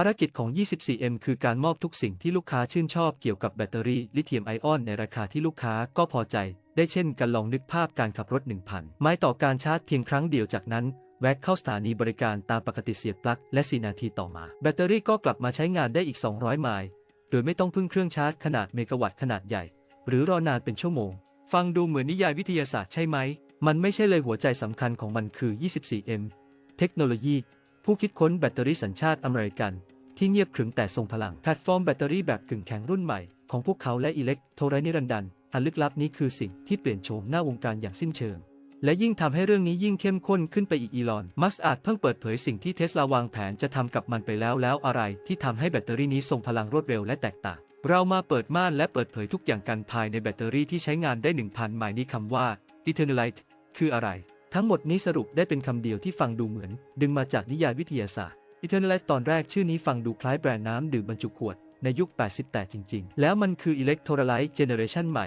ภารกิจของ 24M คือการมอบทุกสิ่งที่ลูกค้าชื่นชอบเกี่ยวกับแบตเตอรี่ลิเธียมไอออนในราคาที่ลูกค้าก็พอใจ ได้เช่นกันลองนึกภาพการขับรถ 1,000 ไม้ต่อการชาร์จเพียงครั้งเดียวจากนั้น แวะเข้าสถานีบริการตามปกติเสียบปลั๊กและ 4 นาทีต่อมา แบตเตอรี่ก็กลับมาใช้งานได้อีก 200 ไมล์โดยไม่ต้องพึ่งเครื่องชาร์จขนาดเมกะวัตต์ขนาดใหญ่ หรือรอนานเป็นชั่วโมง ฟังดูเหมือนนิยายวิทยาศาสตร์ใช่ไหม มันไม่ใช่เลยหัวใจสำคัญของมันคือ 24M เทคโนโลยี ผู้คิดค้นแบตเตอรี่สัญชาติอเมริกัน ที่เงียบขรึมแต่ทรงพลังแพลตฟอร์มแบตเตอรี่แบบกึ่งแข็งรุ่นใหม่ของพวกเขาและอิเล็กโทรนิรันดร์อันลึกลับนี้คือสิ่งที่เปลี่ยนโฉมหน้าวงการอย่างสิ้นเชิง และยิ่งทำให้เรื่องนี้ยิ่งเข้มข้นขึ้นไปอีกอีลอน มัสก์อาจเพิ่งเปิดเผยสิ่งที่เทสลาวางแผนจะทำกับมันไปแล้วแล้วอะไรที่ทำให้แบตเตอรี่นี้ทรงพลังรวดเร็วและแตกต่าง เรามาเปิดม่านและเปิดเผยทุกอย่างกันภายในแบตเตอรี่ที่ใช้งานได้ 1,000 ไมล์นี้คำว่า Eternalite คืออะไร ทั้งหมดนี้สรุปได้เป็นคำเดียวที่ฟังดูเหมือน ดึงมาจากนิยายวิทยาศาสตร์ Eternalite ตอนแรกชื่อนี้ฟังดูคล้ายแบรนด์น้ำดื่มบรรจุขวดในยุค80แต่จริง ๆ แล้วมันคือ Electrolyte Generation ใหม่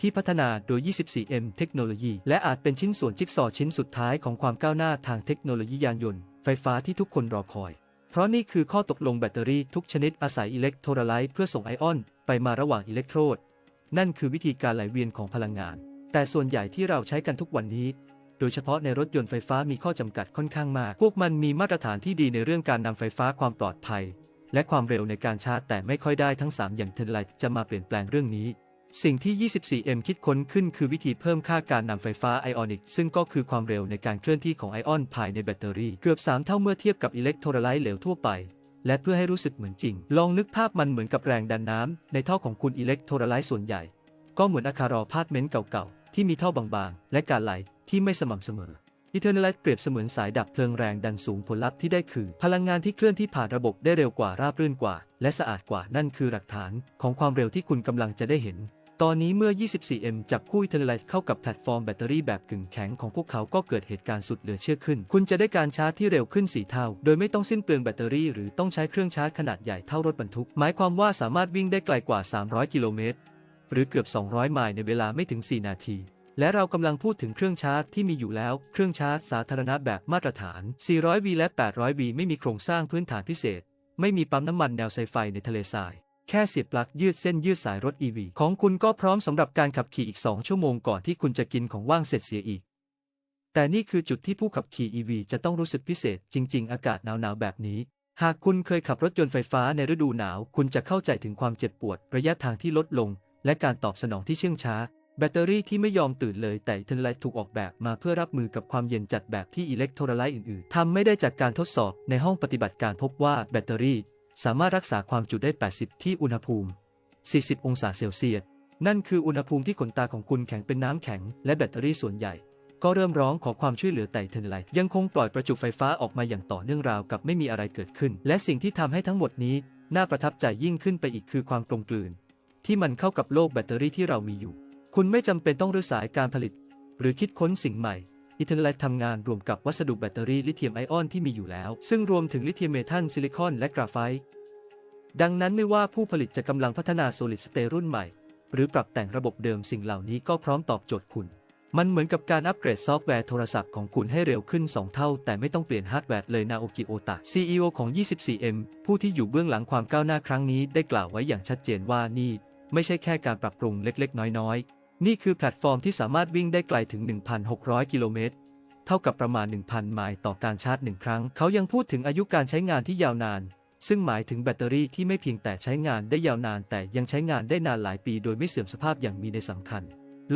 ที่พัฒนาโดย 24M เทคโนโลยี และอาจเป็นชิ้นส่วนจิ๊กซอว์ชิ้นสุดท้ายของความก้าวหน้าทางเทคโนโลยียานยนต์ ไฟฟ้าที่ทุกคนรอคอย เพราะนี่คือข้อตกลงแบตเตอรี่ทุกชนิดอาศัยอิเล็กโทรไลต์เพื่อส่งไอออน ไปมาระหว่างอิเล็กโทรด นั่นคือวิธีการไหลเวียนของพลังงาน แต่ส่วนใหญ่ที่เราใช้กันทุกวันนี้ โดยเฉพาะในรถยนต์ไฟฟ้ามีข้อจำกัดค่อนข้างมาก พวกมันมีมาตรฐานที่ดีในเรื่องการนำไฟฟ้าความปลอดภัย และความเร็วในการชาร์จแต่ไม่ค่อยได้ทั้ง 3 อย่างเทนไลท์จะมาเปลี่ยนแปลงเรื่องนี้ สิ่งที่ 24M คิดค้นขึ้นคือวิธีเพิ่มค่าการนำไฟฟ้าไอออนิก ซึ่งก็คือความเร็วในการเคลื่อนที่ของไอออนภายในแบตเตอรี่เกือบ 3 เท่าเมื่อเทียบกับอิเล็กโทรไลต์เหลวทั่วไปและเพื่อให้รู้สึกเหมือนจริง ลองนึกภาพมันเหมือนกับแรงดันน้ำในท่อของคุณอิเล็กโทรไลต์ส่วนใหญ่ ก็เหมือนอาคารอพาร์ตเมนต์เก่าๆ ที่มีท่อบางๆ และการไหล ที่ไม่สม่ำเสมอ Eternalite เปรียบเสมือนสายดับเพลิงแรงดันสูงผลลัพธ์ที่ได้คือ พลังงานที่เคลื่อนที่ผ่านระบบได้เร็วกว่าราบรื่นกว่า และสะอาดกว่านั่นคือหลักฐานของความเร็วที่คุณกำลังจะได้เห็น ตอนนี้เมื่อ 24M จับคู่ Eternalite เข้ากับแพลตฟอร์มแบตเตอรี่แบบกึ่งแข็งของพวกเขาก็เกิดเหตุการณ์สุดเหลือเชื่อขึ้น คุณจะได้การชาร์จที่เร็วขึ้น4เท่า โดยไม่ต้องสิ้นเปลืองแบตเตอรี่หรือต้องใช้เครื่องชาร์จขนาดใหญ่เท่ารถบรรทุก หมายความว่าสามารถวิ่งได้ไกลกว่า 300 กิโลเมตรหรือเกือบ 200 ไมล์ในเวลาไม่ถึง 4 นาที และเรากำลังพูดถึงเครื่องชาร์จที่มีอยู่แล้ว เครื่องชาร์จสาธารณะแบบมาตรฐาน 400V และ 800V ไม่มีโครงสร้างพื้นฐานพิเศษ ไม่มีปั๊มน้ำมันแนวไซไฟในทะเลทราย แค่เสียบปลั๊กยืดเส้นยืดสายรถ EV ของคุณก็พร้อมสำหรับการขับขี่อีก 2 ชั่วโมงก่อนที่คุณจะกินของว่างเสร็จเสียอีก แต่นี่คือจุดที่ผู้ขับขี่ EV จะต้องรู้สึกพิเศษ จริง ๆ อากาศหนาวๆแบบนี้หากคุณเคยขับรถยนต์ไฟฟ้าในฤดูหนาว คุณจะเข้าใจถึงความเจ็บปวด ระยะทางที่ลดลง และการตอบสนองที่เชื่องช้า แบตเตอรี่ที่ไม่ยอมตื่นเลยแต่เทนไลท์ถูกออกแบบมาเพื่อรับมือกับความเย็นจัดแบบที่อิเล็กโทรไลต์อื่นๆทำไม่ได้จากการทดสอบในห้องปฏิบัติการพบว่าแบตเตอรี่ สามารถรักษาความจุได้ 80 ที่อุณหภูมิ 40 องศาเซลเซียส นั่นคืออุณหภูมิที่ขนตาของคุณแข็งเป็นน้ำแข็งและแบตเตอรี่ส่วนใหญ่ ก็เริ่มร้องขอความช่วยเหลือแต่เทนไลท์ยังคงปล่อยประจุไฟฟ้าออกมาอย่างต่อเนื่องราวกับไม่มีอะไรเกิดขึ้น และสิ่งที่ทำให้ทั้งหมดนี้น่าประทับใจยิ่งขึ้นไปอีกคือความกลมกลืน ที่มันเข้ากับโลกแบตเตอรี่ที่เรามีอยู่ คุณไม่จำเป็นต้องรื้อสายการผลิต หรือคิดค้นสิ่งใหม่อิเทอร์ไลท์ทำงานรวมกับวัสดุแบตเตอรี่ลิเธียมไอออนที่มีอยู่แล้ว ซึ่งรวมถึงลิเธียมเมทัลซิลิคอนและกราไฟต์ดังนั้นไม่ว่าผู้ผลิตจะกำลังพัฒนา Solid State รุ่นใหม่ หรือปรับแต่งระบบเดิมสิ่งเหล่านี้ก็พร้อมตอบโจทย์คุณ มันเหมือนกับการอัปเกรดซอฟต์แวร์โทรศัพท์ของคุณให้เร็วขึ้น 2 เท่า แต่ไม่ต้องเปลี่ยนฮาร์ดแวร์เลยนาโอกิโอตะ CEO ของ 24M ผู้ที่อยู่เบื้องหลังความก้าวหน้าครั้งนี้ได้กล่าวไว้อย่างชัดเจนว่านี่ ไม่ใช่แค่การปรับปรุงเล็กๆ น้อยๆ นี่คือแพลตฟอร์มที่สามารถวิ่งได้ไกลถึง 1,600 กิโลเมตร เท่ากับประมาณ 1,000 ไมล์ต่อการชาร์จหนึ่งครั้ง เขายังพูดถึงอายุการใช้งานที่ยาวนาน ซึ่งหมายถึงแบตเตอรี่ที่ไม่เพียงแต่ใช้งานได้ยาวนาน แต่ยังใช้งานได้นานหลายปี โดยไม่เสื่อมสภาพอย่างมีในสำคัญ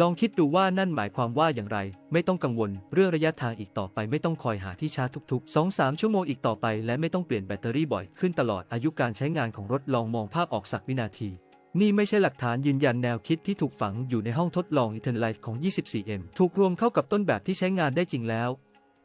ลองคิดดูว่านั่นหมายความว่าอย่างไร ไม่ต้องกังวล เรื่องระยะทางอีกต่อไป ไม่ต้องคอยหาที่ชาร์จทุกๆ 2-3 ชั่วโมงอีกต่อไป และไม่ต้องเปลี่ยนแบตเตอรี่บ่อยขึ้นตลอดอายุการใช้งานของรถลองมองภาพออกสักวินาที นี่ไม่ใช่หลักฐานยืนยันแนวคิดที่ถูกฝังอยู่ในห้องทดลอง Eternalite ของ 24M ถูกรวมเข้ากับต้นแบบที่ใช้งานได้จริงแล้ว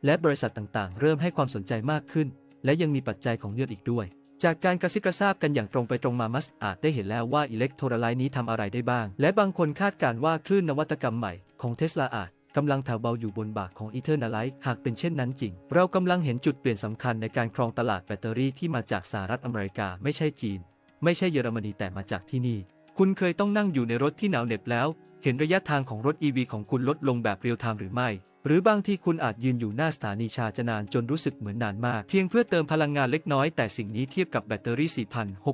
และบริษัทต่างๆ เริ่มให้ความสนใจมากขึ้น และยังมีปัจจัยของเลือดอีกด้วย จากการกระซิบกระซาบกันอย่างตรงไปตรงมามัสอาจได้เห็นแล้วว่าอิเล็กโทรไลต์นี้ทำอะไรได้บ้าง และบางคนคาดการณ์ว่าคลื่นนวัตกรรมใหม่ของเทสลาอาจกำลังแผ่วเบาอยู่บนบากของ Eternalite หากเป็นเช่นนั้นจริง เรากำลังเห็นจุดเปลี่ยนสำคัญในการครองตลาดแบตเตอรี่ที่มาจากสหรัฐอเมริกาไม่ใช่จีน ไม่ใช่เยอรมนีแต่มาจากที่นี่ คุณเคยต้องนั่งอยู่ในรถที่หนาวเหน็บแล้ว เห็นระยะทางของรถ EV ของคุณลดลงแบบเรียลไทม์หรือไม่ หรือบางที่คุณอาจยืนอยู่หน้าสถานีชาร์จนานจนรู้สึกเหมือนนานมาก เพียงเพื่อเติมพลังงานเล็กน้อยแต่สิ่งนี้เทียบกับแบตเตอรี่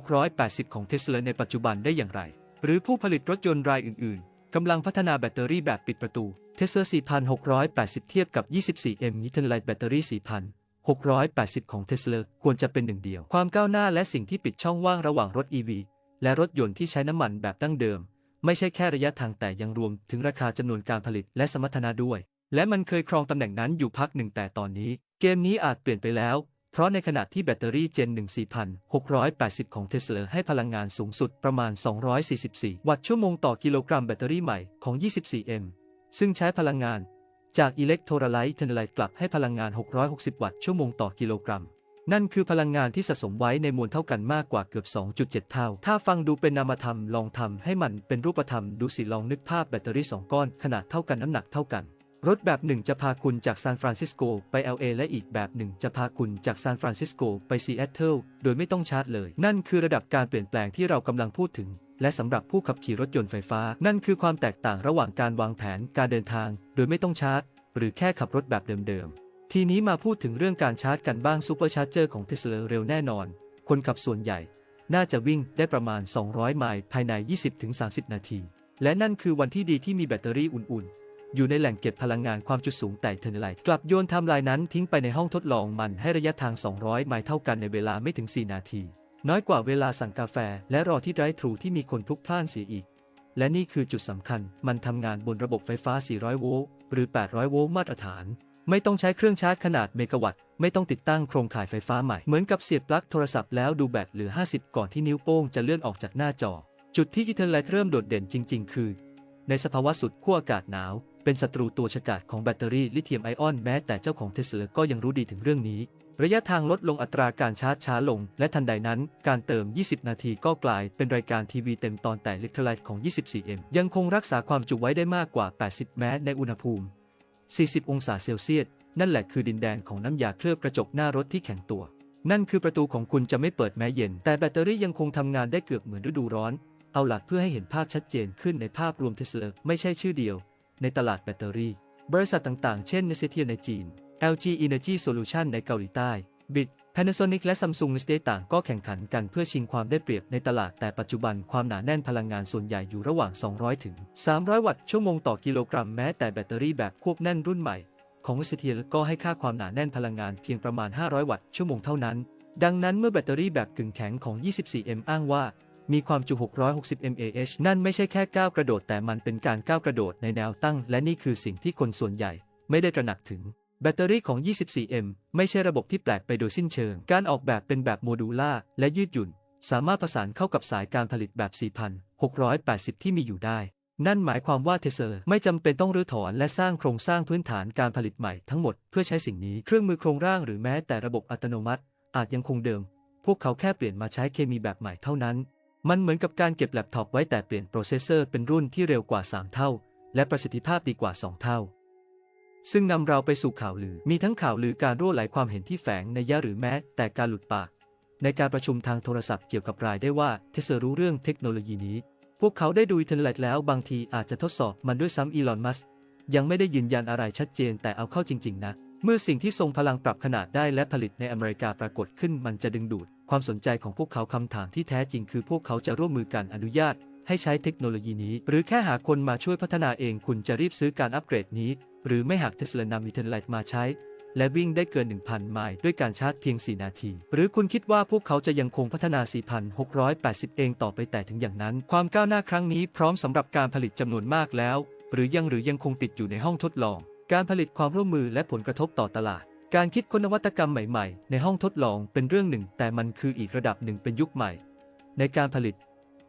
4,680 ของเทสลาในปัจจุบันได้อย่างไร หรือผู้ผลิตรถยนต์รายอื่น ๆกำลังพัฒนาแบตเตอรี่แบบปิดประตูเทสลา4,680 เทียบกับ 24M นิเทนไลท์แบตเตอรี่ 680 ของเทสลาควรจะเป็นหนึ่งเดียว ความก้าวหน้าและสิ่งที่ปิดช่องว่างระหว่างรถ EV และรถยนต์ที่ใช้น้ำมันแบบดั้งเดิม ไม่ใช่แค่ระยะทางแต่ยังรวมถึงราคาจำนวนการผลิตและสมรรถนะด้วย และมันเคยครองตำแหน่งนั้นอยู่พักหนึ่งแต่ตอนนี้ เกมนี้อาจเปลี่ยนไปแล้ว เพราะในขณะที่แบตเตอรี่ Gen 1 4680 ของเทสลาให้พลังงานสูงสุดประมาณ 244 วัตต์ชั่วโมงต่อกิโลกรัมแบตเตอรี่ใหม่ของ 24M ซึ่งใช้พลังงาน จากอิเล็กโทรไลท์เทนไลท์กลับให้พลังงาน 660 วัตต์ชั่วโมงต่อกิโลกรัม นั่นคือพลังงานที่สะสมไว้ในมวลเท่ากันมากกว่าเกือบ 2.7 เท่า ถ้าฟังดูเป็นนามธรรมลองทำให้มันเป็นรูปธรรมดูสิลองนึกภาพแบตเตอรี่ 2 ก้อนขนาดเท่ากันน้ำหนักเท่ากัน รถแบบหนึ่งจะพาคุณจากซานฟรานซิสโกไป LA และอีกแบบหนึ่งจะพาคุณจากซานฟรานซิสโกไปซีแอตเทิลโดยไม่ต้องชาร์จเลย นั่นคือระดับการเปลี่ยนแปลงที่เรากำลังพูดถึง และสำหรับผู้ขับขี่รถยนต์ไฟฟ้า นั่นคือความแตกต่างระหว่างการวางแผนการเดินทาง โดยไม่ต้องชาร์จ หรือแค่ขับรถแบบเดิมๆ ทีนี้มาพูดถึงเรื่องการชาร์จกันบ้างซูเปอร์ชาร์เจอร์ของเทสลาเร็วแน่นอน คนขับส่วนใหญ่ น่าจะวิ่งได้ประมาณ 200 ไมล์ภายใน 20-30 นาที และนั่นคือวันที่ดีที่มีแบตเตอรี่อุ่นๆ อยู่ในแหล่งเก็บพลังงานความจุสูงแต่เทอร์เนไลท์กลับโยนไทม์ไลน์นั้นทิ้งไปในห้องทดลองมันให้ระยะทาง 200 ไมล์เท่ากันในเวลาไม่ถึง 4 นาที น้อยกว่าเวลาสั่งกาแฟและรอที่ไดรฟ์ทรูที่มีคนพลุกพล่านเสียอีก และนี่คือจุดสำคัญ มันทำงานบนระบบไฟฟ้า 400 โวลต์ หรือ 800 โวลต์มาตรฐาน ไม่ต้องใช้เครื่องชาร์จขนาดเมกะวัตต์ ไม่ต้องติดตั้งโครงข่ายไฟฟ้าใหม่ เหมือนกับเสียบปลั๊กโทรศัพท์แล้วดูแบตเหลือ 50 ก่อนที่นิ้วโป้งจะเลื่อนออกจากหน้าจอ จุดที่อีเทอร์ไลท์เริ่มโดดเด่นจริง ๆ คือ ในสภาวะสุดขั้วอากาศหนาว เป็นศัตรูตัวฉกาจของแบตเตอรี่ลิเธียมไอออน แม้แต่เจ้าของเทสลาก็ยังรู้ดีถึงเรื่องนี้ ระยะทางลดลงอัตราการชาร์จช้าลง และทันใดนั้น การเติม 20 นาทีก็กลายเป็นรายการทีวีเต็มตอนแต่ลิทไลท์ของ 24M ยังคงรักษาความจุไว้ได้มากกว่า 80 แม้ในอุณหภูมิ 40 องศาเซลเซียส นั่นแหละคือดินแดนของน้ำยาเคลือบกระจกหน้ารถที่แข็งตัว นั่นคือประตูของคุณจะไม่เปิดแม้เย็น แต่แบตเตอรี่ยังคงทำงานได้เกือบเหมือนฤดูร้อน เอาหลักเพื่อให้เห็นภาพชัดเจนขึ้นในภาพรวมเทสลาไม่ใช่ชื่อเดียว ในตลาดแบตเตอรี่ บริษัทต่างๆ เช่น n e s t e ในจีน LG Energy Solution ในเกาหลีใต้ BIT Panasonic และ Samsung e s t e ต่างก็แข่งขันกันเพื่อชิงความได้เปรียบในตลาดแต่ปัจจุบันความหนาแน่นพลังงานส่วนใหญ่อยู่ระหว่าง 200 ถึง 300 วัตต์ชั่วโมงต่อกิโลกรัมแม้แต่แบตเตอรี่แบบควบแน่นรุ่นใหม่ ของ n e s t e ก็ให้ค่าความหนาแน่นพลังงานเพียงประมาณ 500 วัตต์ชั่วโมงเท่านั้น ดังนั้นเมื่อแบตเตอรี่แบบกึ่งแข็งของ 24M อ้างว่ามีความจุ 660 mAh นั่นไม่ใช่แค่ก้าวกระโดดแต่มันเป็นการก้าวกระโดดในแนวตั้ง และนี่คือสิ่งที่คนส่วนใหญ่ไม่ได้ตระหนักถึง แบตเตอรี่ของ 24M ไม่ใช่ระบบที่แปลกไปโดยสิ้นเชิง การออกแบบเป็นแบบโมดูล่าและยืดหยุ่น สามารถประสานเข้ากับสายการผลิตแบบ 4,680 ที่มีอยู่ได้ นั่นหมายความว่าเทสลาไม่จำเป็นต้องรื้อถอนและสร้างโครงสร้างพื้นฐานการผลิตใหม่ทั้งหมดเพื่อใช้สิ่งนี้ เครื่องมือโครงร่างหรือแม้แต่ระบบอัตโนมัติ อาจยังคงเดิม พวกเขาแค่เปลี่ยนมาใช้เคมีแบบใหม่เท่านั้น มันเหมือนกับการเก็บแล็ปท็อปไว้แต่เปลี่ยนโปรเซสเซอร์เป็นรุ่นที่เร็วกว่า 3 เท่า และประสิทธิภาพดีกว่า 2 เท่า ซึ่งนำเราไปสู่ข่าวลือ มีทั้งข่าวลือการรั่วไหลความเห็นที่แฝงในยะหรือแม้ แต่การหลุดปาก ในการประชุมทางโทรศัพท์เกี่ยวกับรายได้ว่าเทสรู้เรื่องเทคโนโลยีนี้ พวกเขาได้ดูอินเทอร์เน็ตแล้วบางทีอาจจะทดสอบมันด้วยซ้ำอีลอนมัสยังไม่ได้ยืนยันอะไรชัดเจนแต่เอาเข้าจริง ๆ นะ เมื่อสิ่งที่ทรงพลังปรับขนาดได้และผลิตในอเมริกาปรากฏขึ้น มันจะดึงดูด ความสนใจของพวกเขาคำถามที่แท้จริงคือพวกเขาจะร่วมมือกันอนุญาต ให้ใช้เทคโนโลยีนี้ หรือแค่หาคนมาช่วยพัฒนาเองคุณจะรีบซื้อการอัปเกรดนี้ หรือไม่หากเทสลานำอิเทอร์เน็ตมาใช้ และวิ่งได้เกิน 1,000 ไมล์ด้วยการชาร์จเพียง 4 นาที หรือคุณคิดว่าพวกเขาจะยังคงพัฒนา 4,680 เองต่อไปแต่ถึงอย่างนั้น ความก้าวหน้าครั้งนี้พร้อมสำหรับการผลิตจำนวนมากแล้ว หรือยังหรือยังคงติดอยู่ในห้องทดลอง การผลิตความร่วมมือและผลกระทบต่อตลาดการคิดค้นนวัตกรรมใหม่ ๆ ในห้องทดลองเป็นเรื่องหนึ่ง แต่มันคืออีกระดับหนึ่งเป็นยุคใหม่ ในการผลิต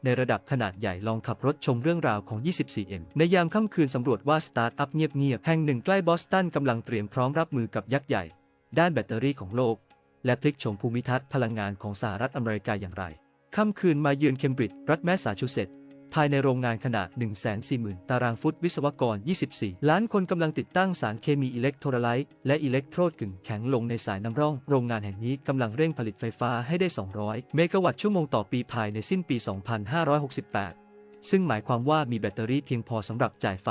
ในระดับขนาดใหญ่ลองขับรถชมเรื่องราวของ 24M ในยามค่ำคืนสำรวจว่าสตาร์ทอัพเงียบๆ แห่งหนึ่งใกล้บอสตันกำลังเตรียมพร้อมรับมือกับยักษ์ใหญ่ ด้านแบตเตอรี่ของโลก และพลิกโฉมภูมิทัศน์พลังงานของสหรัฐอเมริกาอย่างไร ค่ำคืนมาเยือนเคมบริดจ์รัฐแมสซาชูเซตส์ ภายในโรงงานขนาด 140,000 ตารางฟุตวิศวกร 24 ล้านคนกำลังติดตั้งสารเคมีอิเล็กโทรไลต์และอิเล็กโทรดกึ่งแข็งลงในสายน้ำร่อง โรงงานแห่งนี้กำลังเร่งผลิตไฟฟ้าให้ได้ 200 เมกะวัตต์ชั่วโมงต่อปีภายในสิ้นปี 2568 ซึ่งหมายความว่ามีแบตเตอรี่เพียงพอสำหรับจ่ายไฟ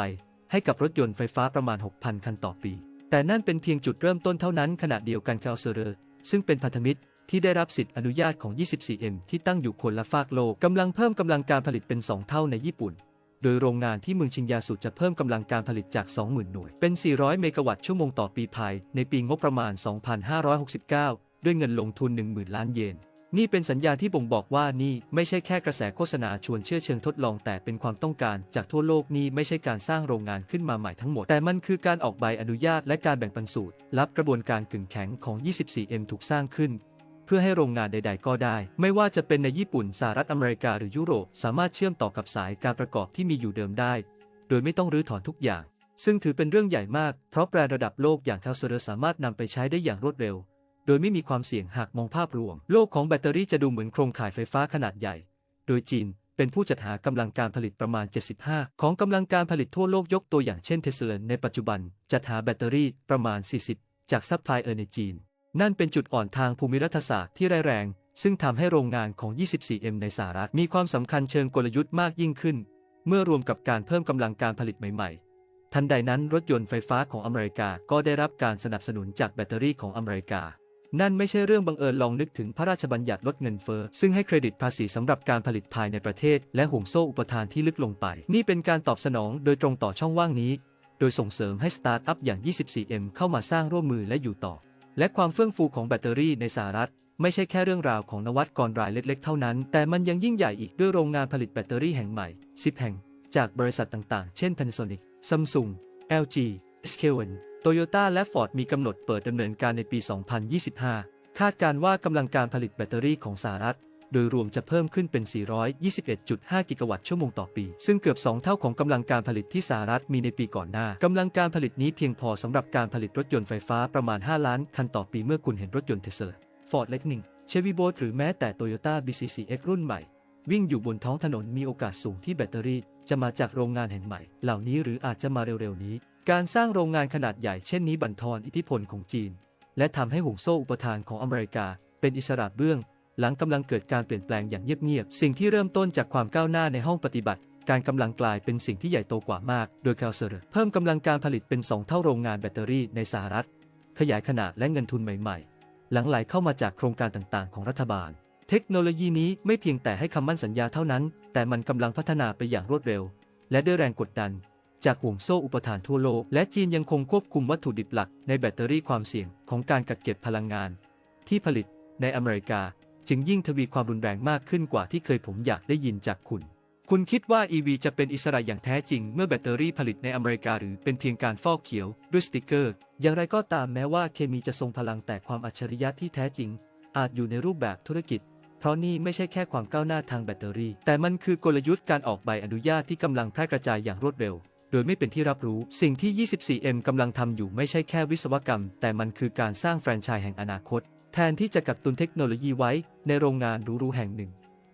ให้กับรถยนต์ไฟฟ้าประมาณ 6,000 คันต่อปี แต่นั่นเป็นเพียงจุดเริ่มต้นเท่านั้นขณะเดียวกันคาเซอร์ซึ่งเป็นพันธมิตร ที่ได้รับสิทธิอนุญาตของ 24M ที่ตั้งอยู่คนละฟากโลกกำลังเพิ่มกำลังการผลิตเป็น 2 เท่าในญี่ปุ่น โดยโรงงานที่เมืองชิงยาสุจะเพิ่มกำลังการผลิตจาก 20,000 หน่วย เป็น 400 เมกะวัตต์ชั่วโมงต่อปีภายในปีงบประมาณ 2569 ด้วยเงินลงทุน 10,000 ล้านเยนนี่เป็นสัญญาณที่บ่งบอกว่านี่ไม่ใช่แค่กระแสโฆษณาชวนเชื่อเชิงทดลองแต่เป็นความต้องการจากทั่วโลกนี่ไม่ใช่การสร้างโรงงานขึ้นมาใหม่ทั้งหมด แต่มันคือการออกใบอนุญาตและการแบ่งปันสูตรรับกระบวนการกึ่งแข็งของ 24M ถูกสร้างขึ้น พื่อให้โรงงานใด ๆ ก็ได้ ไม่ว่าจะเป็นในญี่ปุ่นสหรัฐอเมริกาหรือยุโรป สามารถเชื่อมต่อกับสายการประกอบที่มีอยู่เดิมได้ โดยไม่ต้องรื้อถอนทุกอย่าง ซึ่งถือเป็นเรื่องใหญ่มาก เพราะแบรนด์ระดับโลกอย่างเทลเซอร์สามารถนำไปใช้ได้อย่างรวดเร็ว โดยไม่มีความเสี่ยงหากมองภาพรวม โลกของแบตเตอรี่จะดูเหมือนโครงข่ายไฟฟ้าขนาดใหญ่ โดยจีนเป็นผู้จัดหากำลังการผลิตประมาณ 75 ของกำลังการผลิตทั่วโลกยกตัวอย่างเช่นเทสลาในปัจจุบันจัดหาแบตเตอรี่ประมาณ 40 จากซัพพลายเออร์ในจีน นั่นเป็นจุดอ่อนทางภูมิรัฐศาสตร์ที่ร้ายแรง ซึ่งทำให้โรงงานของ 24M ในสหรัฐมีความสำคัญเชิงกลยุทธ์มากยิ่งขึ้น เมื่อรวมกับการเพิ่มกำลังการผลิตใหม่ ๆ ทันใดนั้นรถยนต์ไฟฟ้าของอเมริกาก็ได้รับการสนับสนุนจากแบตเตอรี่ของอเมริกา นั่นไม่ใช่เรื่องบังเอิญลองนึกถึงพระราชบัญญัติลดเงินเฟ้อซึ่งให้เครดิตภาษีสำหรับการผลิตภายในประเทศ และห่วงโซ่อุปทานที่ลึกลงไป นี่เป็นการตอบสนองโดยตรงต่อช่องว่างนี้ โดยส่งเสริมให้สตาร์ทอัพอย่าง 24M เข้ามาสร้างร่วมมือและอยู่ต่อ และความเฟื่องฟูของแบตเตอรี่ในสหรัฐ ไม่ใช่แค่เรื่องราวของนวัตกรรายเล็กๆ เท่านั้น แต่มันยังยิ่งใหญ่อีกด้วยโรงงานผลิตแบตเตอรี่แห่งใหม่ 10 แห่ง จากบริษัทต่างๆ เช่น Panasonic Samsung LG SKN Toyota และ Ford มีกำหนดเปิดดำเนินการในปี 2025 คาดการว่า กำลังการผลิตแบตเตอรี่ของสหรัฐ โดยรวมจะเพิ่มขึ้นเป็น 421.5 กิกะวัตต์ชั่วโมงต่อปี ซึ่งเกือบ 2 เท่าของกำลังการผลิตที่สหรัฐมีในปีก่อนหน้ากำลังการผลิตนี้เพียงพอสำหรับการผลิตรถยนต์ไฟฟ้าประมาณ 5 ล้านคันต่อปีเมื่อคุณเห็นรถยนต์เทสลา Ford Lightning Chevy Bolt หรือแม้แต่ Toyota BCCX รุ่นใหม่ วิ่งอยู่บนท้องถนนมีโอกาสสูงที่แบตเตอรี่ จะมาจากโรงงานแห่งใหม่ เหล่านี้หรืออาจจะมาเร็วๆนี้ การสร้างโรงงานขนาดใหญ่เช่นนี้บั่นทอนอิทธิพลของจีน และทำให้ห่วงโซ่อุปทานของอเมริกา เป็นอิสระเบื้อง หลังกำลังเกิดการเปลี่ยนแปลงอย่างเงียบๆ สิ่งที่เริ่มต้นจากความก้าวหน้าในห้องปฏิบัติ การกำลังกลายเป็นสิ่งที่ใหญ่โตกว่ามาก โดยคาเซอร์เพิ่มกำลังการผลิตเป็น 2 เท่าโรงงานแบตเตอรี่ในสหรัฐ ขยายขนาดและเงินทุนใหม่ๆ หลังไหลเข้ามาจากโครงการต่างๆ ของรัฐบาล เทคโนโลยีนี้ไม่เพียงแต่ให้คำมั่นสัญญาเท่านั้น แต่มันกำลังพัฒนาไปอย่างรวดเร็ว และด้วยแรงกดดัน จากห่วงโซ่อุปทานทั่วโลก และจีนยังคงควบคุมวัตถุดิบหลักในแบตเตอรี่ความเสี่ยงของการกักเก็บพลังงาน ที่ผลิตในอเมริกา จึงยิ่งทวีความรุนแรงมากขึ้นกว่าที่เคยผมอยากได้ยินจากคุณ คุณคิดว่า EV จะเป็นอิสระอย่างแท้จริงเมื่อแบตเตอรี่ผลิตในอเมริกาหรือเป็นเพียงการฟอกเขียวด้วยสติกเกอร์ อย่างไรก็ตามแม้ว่าเคมีจะทรงพลังแต่ความอัจฉริยะที่แท้จริง อาจอยู่ในรูปแบบธุรกิจ เพราะนี่ไม่ใช่แค่ความก้าวหน้าทางแบตเตอรี่ แต่มันคือกลยุทธ์การออกใบอนุญาตที่กำลังแพร่กระจายอย่างรวดเร็วโดยไม่เป็นที่รับรู้ สิ่งที่ 24M กำลังทำอยู่ไม่ใช่แค่วิศวกรรม แต่มันคือการสร้างแฟรนไชส์แห่งอนาคต แทนที่จะกักตุนเทคโนโลยีไว้ในโรงงานหรูๆแห่งหนึ่ง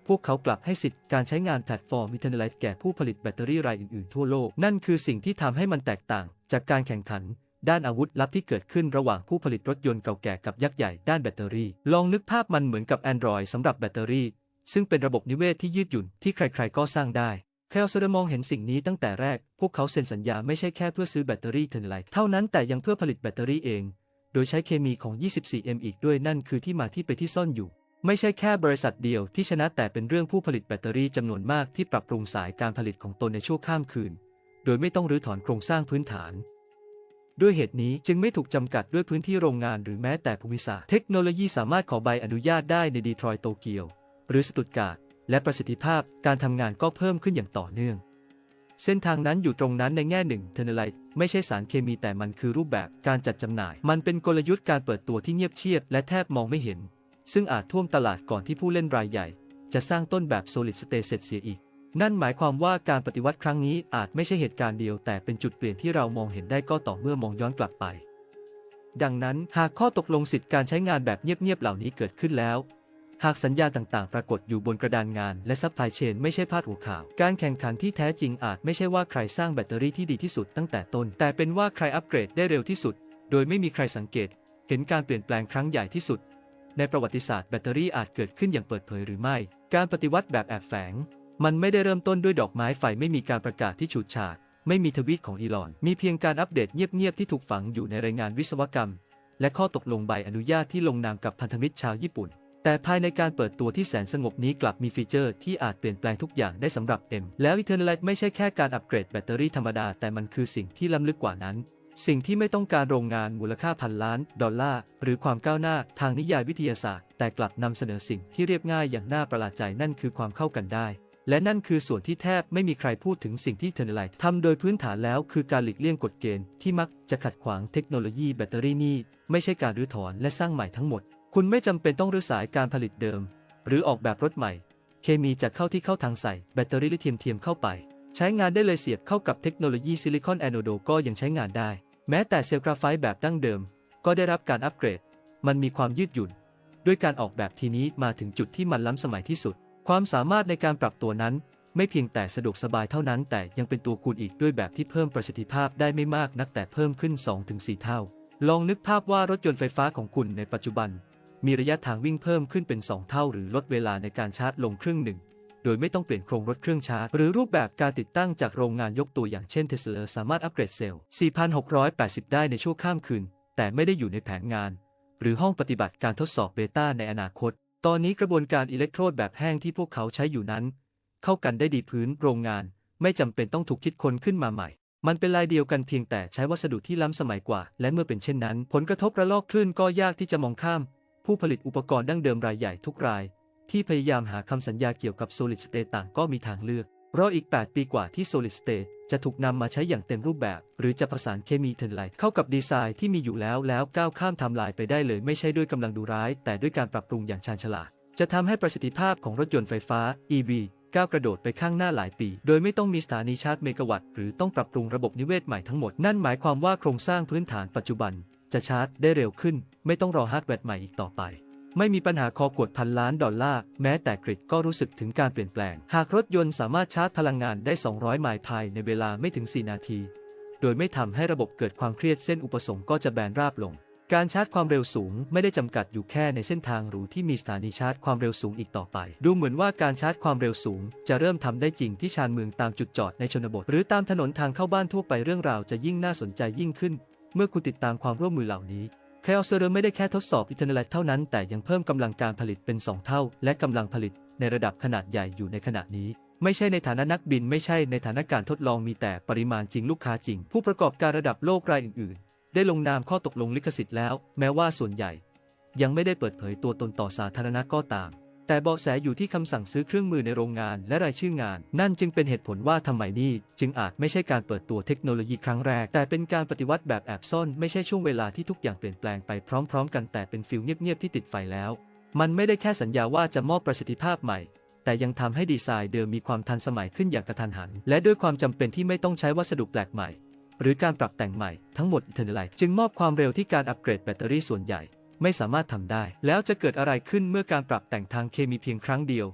พวกเขากลับให้สิทธิ์การใช้งานแพลตฟอร์มอินเทอร์เน็ตแก่ผู้ผลิตแบตเตอรี่รายอื่นๆทั่วโลก นั่นคือสิ่งที่ทำให้มันแตกต่าง จากการแข่งขัน ด้านอาวุธลับที่เกิดขึ้นระหว่างผู้ผลิตรถยนต์เก่าแก่กับยักษ์ใหญ่ด้านแบตเตอรี่ ลองนึกภาพมันเหมือนกับ Android สำหรับแบตเตอรี่ ซึ่งเป็นระบบนิเวศที่ยืดหยุ่นที่ใคร ๆ ก็สร้างได้แคลเซอร์มองเห็นสิ่งนี้ตั้งแต่แรก พวกเขาเซ็นสัญญาไม่ใช่แค่เพื่อซื้อแบตเตอรี่เทนไลท์เท่านั้นแต่ยังเพื่อผลิตแบตเตอรี่เอง โดยใช้เคมีของ 24M อีกด้วยนั่นคือที่มาที่ไปที่ซ่อนอยู่ ไม่ใช่แค่บริษัทเดียวที่ชนะแต่เป็นเรื่องผู้ผลิตแบตเตอรี่จำนวนมากที่ปรับปรุงสายการผลิตของตนในชั่วข้ามคืน โดยไม่ต้องรื้อถอนโครงสร้างพื้นฐาน ด้วยเหตุนี้จึงไม่ถูกจำกัดด้วยพื้นที่โรงงานหรือแม้แต่ภูมิศาสตร์เทคโนโลยีสามารถขอใบอนุญาตได้ในดีทรอยต์โตเกียว หรือสตุตการ์ดและประสิทธิภาพการทำงานก็เพิ่มขึ้นอย่างต่อเนื่อง เส้นทางนั้นอยู่ตรงนั้นในแง่หนึ่งเทนไลท์ไม่ใช่สารเคมีแต่มันคือรูปแบบการจัดจำหน่าย มันเป็นกลยุทธ์การเปิดตัวที่เงียบเชียบและแทบมองไม่เห็น ซึ่งอาจท่วมตลาดก่อนที่ผู้เล่นรายใหญ่ จะสร้างต้นแบบ solid state เสร็จเสียอีก นั่นหมายความว่าการปฏิวัติครั้งนี้อาจไม่ใช่เหตุการณ์เดียว แต่เป็นจุดเปลี่ยนที่เรามองเห็นได้ก็ต่อเมื่อมองย้อนกลับไป ดังนั้นหากข้อตกลงสิทธิการใช้งานแบบเงียบๆเหล่านี้เกิดขึ้นแล้ว หากสัญญาต่างๆ ปรากฏอยู่บนกระดานงาน และซัพพลายเชนไม่ใช่พาดหัวข่าว การแข่งขันที่แท้จริงอาจไม่ใช่ว่าใครสร้างแบตเตอรี่ที่ดีที่สุดตั้งแต่ต้น แต่เป็นว่าใครอัปเกรดได้เร็วที่สุด โดยไม่มีใครสังเกต เห็นการเปลี่ยนแปลงครั้งใหญ่ที่สุด ในประวัติศาสตร์แบตเตอรี่อาจเกิดขึ้นอย่างเปิดเผยหรือไม่ การปฏิวัติแบบแอบแฝง มันไม่ได้เริ่มต้นด้วยดอกไม้ไฟไม่มีการประกาศที่ฉูดฉาด ไม่มีทวีตของอีลอน มีเพียงการอัปเดตเงียบๆที่ถูกฝังอยู่ในรายงานวิศวกรรม และข้อตกลงใบอนุญาตที่ลงนามกับพันธมิตรชาวญี่ปุ่น แต่ภายในการเปิดตัวที่แสนสงบนี้กลับมีฟีเจอร์ที่อาจเปลี่ยนแปลงทุกอย่างได้สำหรับ M แล้ว Eternal ไม่ใช่แค่การอัปเกรดแบตเตอรี่ธรรมดา แต่มันคือสิ่งที่ล้ำลึกกว่านั้น สิ่งที่ไม่ต้องการโรงงานมูลค่าพันล้าน ดอลลาร์หรือความก้าวหน้าทางนิยายวิทยาศาสตร์ แต่กลับนำเสนอสิ่งที่เรียบง่ายอย่างน่าประหลาดใจนั่นคือความเข้ากันได้ และนั่นคือส่วนที่แทบไม่มีใครพูดถึงสิ่งที่เทอร์ไลท์ทำโดยพื้นฐานแล้วคือการหลีกเลี่ยงกฎเกณฑ์ที่มักจะขัดขวางเทคโนโลยีแบตเตอรี่นี่ไม่ใช่การรื้อถอนและสร้างใหม่ทั้งหมด คุณไม่จำเป็นต้องรื้อสายการผลิตเดิม หรือออกแบบรถใหม่ เคมีจะเข้าที่เข้าทางใส่แบตเตอรี่ลิเธียมเทียมเข้าไป ใช้งานได้เลยเสียบเข้ากับเทคโนโลยีซิลิคอนแอนโอโดก็ยังใช้งานได้ แม้แต่เซลล์กราไฟต์แบบดั้งเดิม ก็ได้รับการอัปเกรด มันมีความยืดหยุ่น ด้วยการออกแบบทีนี้มาถึงจุดที่มันล้ำสมัยที่สุด ความสามารถในการปรับตัวนั้น ไม่เพียงแต่สะดวกสบายเท่านั้น แต่ยังเป็นตัวคูณอีกด้วยแบบที่เพิ่มประสิทธิภาพได้ไม่มากนักแต่เพิ่มขึ้น 2-4 เท่า ลองนึกภาพว่ารถยนต์ไฟฟ้าของคุณในปัจจุบัน มีระยะทางวิ่งเพิ่มขึ้นเป็น 2 เท่า หรือลดเวลาในการชาร์จลงครึ่งหนึ่ง โดยไม่ต้องเปลี่ยนโครงรถเครื่องชาร์จ หรือรูปแบบการติดตั้งจากโรงงานยกตัวอย่างเช่นเทสลาสามารถอัปเกรดเซลล์ 4,680 ได้ในชั่วข้ามคืน แต่ไม่ได้อยู่ในแผนงาน หรือห้องปฏิบัติการทดสอบเบต้าในอนาคต ตอนนี้กระบวนการอิเล็กโทรดแบบแห้งที่พวกเขาใช้อยู่นั้น เข้ากันได้ดีพื้นโรงงาน ไม่จำเป็นต้องถูกคิดค้นขึ้นมาใหม่มันเป็นลายเดียวกันเพียงแต่ใช้วัสดุที่ล้ำสมัยกว่า และเมื่อเป็นเช่นนั้น ผลกระทบระลอกคลื่นก็ยากที่จะมองข้าม ผู้ผลิตอุปกรณ์ดั้งเดิมรายใหญ่ทุกราย ที่พยายามหาคำสัญญาเกี่ยวกับ Solid State ต่างก็มีทางเลือก รออีก 8 ปีกว่าที่ Solid State จะถูกนำมาใช้อย่างเต็มรูปแบบ หรือจะประสานเคมีเทนไลท์เข้ากับดีไซน์ที่มีอยู่แล้วแล้วก้าวข้ามทม์ไลน์ไปได้เลย ไม่ใช่ด้วยกำลังดูร้าย แต่ด้วยการปรับปรุงอย่างชาญฉลาด จะทำให้ประสิทธิภาพของรถยนต์ไฟฟ้า EV ก้าวกระโดดไปข้างหน้าหลายปี โดยไม่ต้องมีสถานีชาร์จเมกะวัตต์หรือต้องปรับปรุงระบบนิเวศใหม่ทั้งหมด นั่นหมายความว่าโครงสร้างพื้นฐานปัจจุบัน จะชาร์จได้เร็วขึ้น ไม่ต้องรอฮาร์ดแวร์ใหม่อีกต่อไป ไม่มีปัญหาคอขวดพันล้านดอลลาร์ แม้แต่กริดก็รู้สึกถึงการเปลี่ยนแปลง หากรถยนต์สามารถชาร์จพลังงานได้ 200 ไมล์ภายในเวลาไม่ถึง 4 นาที โดยไม่ทำให้ระบบเกิดความเครียดเส้นอุปสงค์ก็จะแบนราบลง การชาร์จความเร็วสูงไม่ได้จำกัดอยู่แค่ในเส้นทางหรูที่มีสถานีชาร์จความเร็วสูงอีกต่อไป ดูเหมือนว่าการชาร์จความเร็วสูง จะเริ่มทำได้จริงที่ชานเมืองตามจุดจอดในชนบท หรือตามถนนทางเข้าบ้านทั่วไปเรื่องราวจะยิ่งน่าสนใจยิ่งขึ้น เมื่อคุณติดตามความร่วมมือเหล่านี้แคลเซอร์ไม่ได้แค่ทดสอบอินเทอร์เน็ตเท่านั้น แต่ยังเพิ่มกำลังการผลิตเป็น 2 เท่า และกำลังผลิตในระดับขนาดใหญ่อยู่ในขณะนี้ ไม่ใช่ในฐานะนักบิน ไม่ใช่ในฐานะการทดลองมีแต่ปริมาณจริงลูกค้าจริง ผู้ประกอบการระดับโลกรายอื่น ๆ ได้ลงนามข้อตกลงลิขสิทธิ์แล้ว แม้ว่าส่วนใหญ่ ยังไม่ได้เปิดเผยตัวตนต่อสาธารณะก็ตาม แต่เบาะแสอยู่ที่คำสั่งซื้อเครื่องมือในโรงงานและรายชื่องาน นั่นจึงเป็นเหตุผลว่าทำไมนี่ จึงอาจไม่ใช่การเปิดตัวเทคโนโลยีครั้งแรก แต่เป็นการปฏิวัติแบบแอบซ่อนไม่ใช่ช่วงเวลาที่ทุกอย่างเปลี่ยนแปลงไปพร้อม ๆ กันแต่เป็นฟิลเงียบๆที่ติดไฟแล้ว มันไม่ได้แค่สัญญาว่าจะมอบประสิทธิภาพใหม่ แต่ยังทำให้ดีไซน์เดิมมีความทันสมัยขึ้นอย่างกระทันหัน และด้วยความจำเป็นที่ไม่ต้องใช้วัสดุแปลกใหม่ หรือการปรับแต่งใหม่ทั้งหมดอินเทอร์เน็ตจึงมอบความเร็วที่การอัปเกรดแบตเตอรี่ส่วนใหญ่ ไม่สามารถทำได้ แล้วจะเกิดอะไรขึ้นเมื่อการปรับแต่งทางเคมีเพียงครั้งเดียว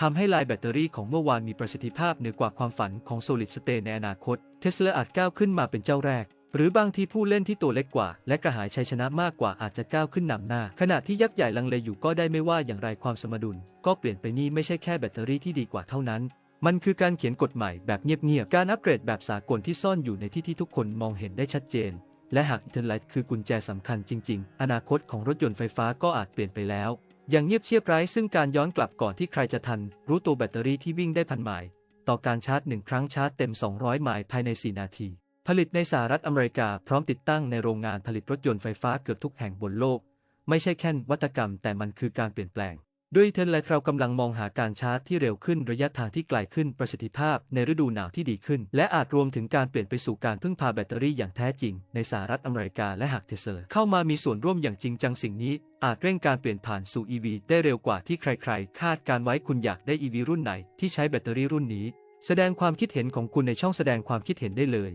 ทำให้ลายแบตเตอรี่ของเมื่อวานมีประสิทธิภาพเหนือกว่าความฝันของ Solid State ในอนาคต เทสลาอาจก้าวขึ้นมาเป็นเจ้าแรก หรือบางทีผู้เล่นที่ตัวเล็กกว่า และกระหายชัยชนะมากกว่าอาจจะก้าวขึ้นนำหน้า ขณะที่ยักษ์ใหญ่ลังเลอยู่ก็ได้ไม่ว่าอย่างไรความสมดุล ก็เปลี่ยนไปนี่ไม่ใช่แค่แบตเตอรี่ที่ดีกว่าเท่านั้น มันคือการเขียนกฎใหม่แบบเงียบๆ การอัปเกรดแบบสากลที่ซ่อนอยู่ในที่ที่ทุกคนมองเห็นได้ชัดเจน และหากอินเทอร์เน็ตคือกุญแจสำคัญจริง ๆ อนาคตของรถยนต์ไฟฟ้าก็อาจเปลี่ยนไปแล้ว อย่างเงียบเชียบไร้ซึ่งการย้อนกลับก่อนที่ใครจะทัน รู้ตัวแบตเตอรี่ที่วิ่งได้พันไมล์ต่อการชาร์จหนึ่งครั้งชาร์จเต็ม 200 ไมล์ภายใน 4 นาที ผลิตในสหรัฐอเมริกาพร้อมติดตั้งในโรงงานผลิตรถยนต์ไฟฟ้าเกือบทุกแห่งบนโลก ไม่ใช่แค่วัตกรรมแต่มันคือการเปลี่ยนแปลง ด้วยเทนและเรากำลังมองหาการชาร์จที่เร็วขึ้นระยะทางที่ไกลขึ้นประสิทธิภาพในฤดูหนาวที่ดีขึ้น และอาจรวมถึงการเปลี่ยนไปสู่การพึ่งพาแบตเตอรี่อย่างแท้จริง ในสหรัฐอเมริกาและหากเทสลาเข้ามามีส่วนร่วมอย่างจริงจังสิ่งนี้ อาจเร่งการเปลี่ยนผ่านสู่ EV ได้เร็วกว่าที่ใครๆ คาดการไว้คุณอยากได้ EV รุ่นไหนที่ใช้แบตเตอรี่รุ่นนี้ แสดงความคิดเห็นของคุณในช่องแสดงความคิดเห็นได้เลย